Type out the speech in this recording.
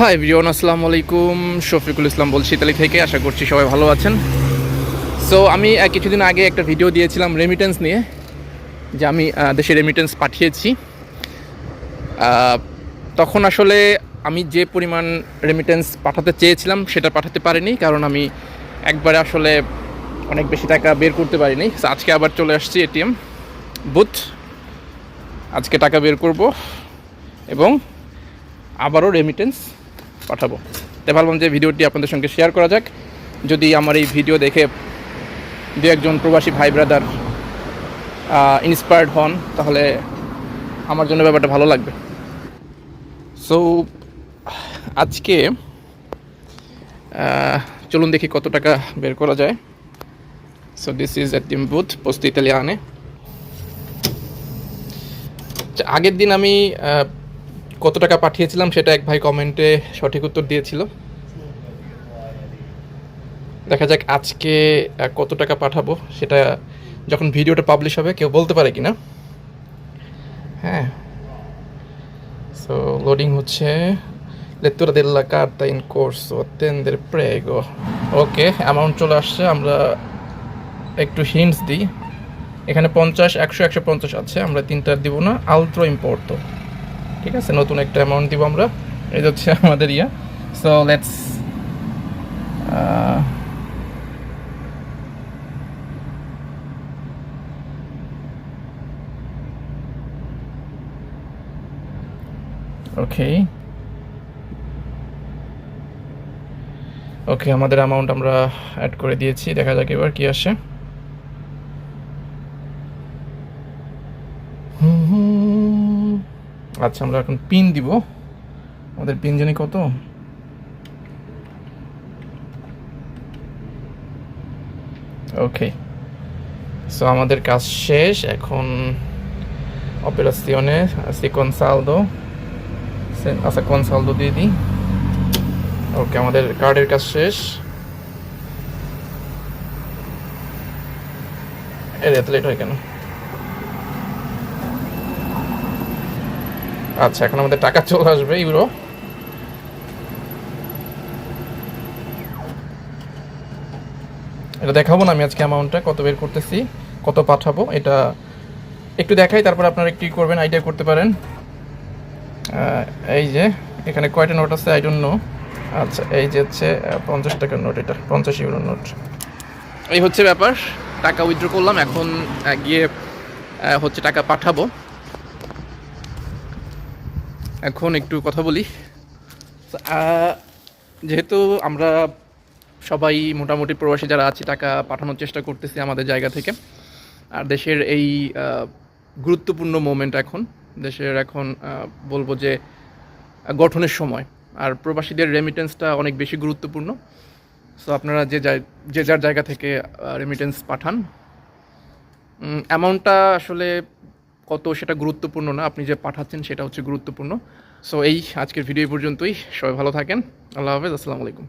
High বিরিয়ান আসসালামু আলাইকুম। শফিকুল ইসলাম বলছি ইতালি থেকে, আশা করছি সবাই ভালো আছেন। সো আমি কিছুদিন আগে একটা ভিডিও দিয়েছিলাম রেমিটেন্স নিয়ে, যে আমি দেশে রেমিটেন্স পাঠিয়েছি। তখন আসলে আমি যে পরিমাণ রেমিটেন্স পাঠাতে চেয়েছিলাম, সেটা পাঠাতে পারিনি, কারণ আমি একবারে আসলে অনেক বেশি টাকা বের করতে পারিনি। আজকে আবার চলে আসছি এটিএম বুথ আজকে টাকা বের করব এবং আবারও রেমিটেন্স পাঠাবো। তাই ভাবলাম যে ভিডিওটি আপনাদের সঙ্গে শেয়ার করা যাক, যদি আমার এই ভিডিও দেখে দু একজন প্রবাসী ভাই ব্রাদার ইন্সপায়ার্ড হন, তাহলে আমার জন্য ব্যাপারটা ভালো লাগবে। সো আজকে চলুন দেখি কত টাকা বের করা যায়। So this is ATM booth পোস্ত ইতালিয়ানে আগের দিন আমি কত টাকা পাঠিয়েছিলাম সেটা এক ভাই কমেন্টে সঠিক উত্তর দিয়েছিল। দেখা যাক আজকে কত টাকা পাঠাবো সেটা যখন ভিডিওটা পাবলিশ হবে, কেউ বলতে পারে কিনা। হ্যাঁ। সো লোডিং হচ্ছে lettura della carta in corso attendere prego okay amount চলে আসছে, আমরা একটু হিন্টস দিই। এখানে পঞ্চাশ, একশো একশো পঞ্চাশ আছে, আমরা তিনটা দিব না আলট্রো ইম্পোর্টো ঠিক আছে, নতুন একটা অ্যামাউন্ট দিব আমরা। এই হচ্ছে আমাদের ইয়া। সো লেটস ওকে ওকে আমাদের অ্যামাউন্ট আমরা অ্যাড করে দিয়েছি। দেখা যাক এবার কি আসে। আচ্ছা আমরা এখন পিন দিব। আমাদের পিন জানি কত? ওকে সো আমাদের কাজ শেষ। এখন অপারেশনে আসি কনসালদো আচ্ছা কনসালদো দিয়ে দিই। ওকে আমাদের কার্ডের কাজ শেষ। এর লেট হয় কেন? আচ্ছা এখন আমাদের টাকা চলে আসবে ইউরো এটা দেখাবো না, আমি আজকে অ্যামাউন্টটা কত বের করতেছি, কত পাঠাবো, এটা একটু দেখাই, তারপর আপনারা একটু করবেন আইডিয়া করতে পারেন। এই যে, এখানে কয়টা নোট আছে আই ডোন্ট নো আচ্ছা এই যে হচ্ছে পঞ্চাশ টাকার নোট এটা, পঞ্চাশ ইউরোর নোট এই হচ্ছে ব্যাপার, টাকা উইথড্র করলাম, এখন গিয়ে হচ্ছে টাকা পাঠাবো। এখন একটু কথা বলি। যেহেতু আমরা সবাই মোটামুটি প্রবাসী যারা আছি, টাকা পাঠানোর চেষ্টা করতেছি আমাদের জায়গা থেকে। আর দেশের এই গুরুত্বপূর্ণ মোমেন্ট এখন, দেশের এখন বলব যে, গঠনের সময়। আর প্রবাসীদের রেমিটেন্সটা অনেক বেশি গুরুত্বপূর্ণ। সো আপনারা যে যে যার জায়গা থেকে রেমিটেন্স পাঠান। অ্যামাউন্টটা আসলে কত সেটা গুরুত্বপূর্ণ না আপনি যে পাঠাচ্ছেন সেটা হচ্ছে গুরুত্বপূর্ণ। সো এই আজকের ভিডিও পর্যন্তই। সবাই ভালো থাকেন। আল্লাহ হাফেজ। আসসালামু আলাইকুম।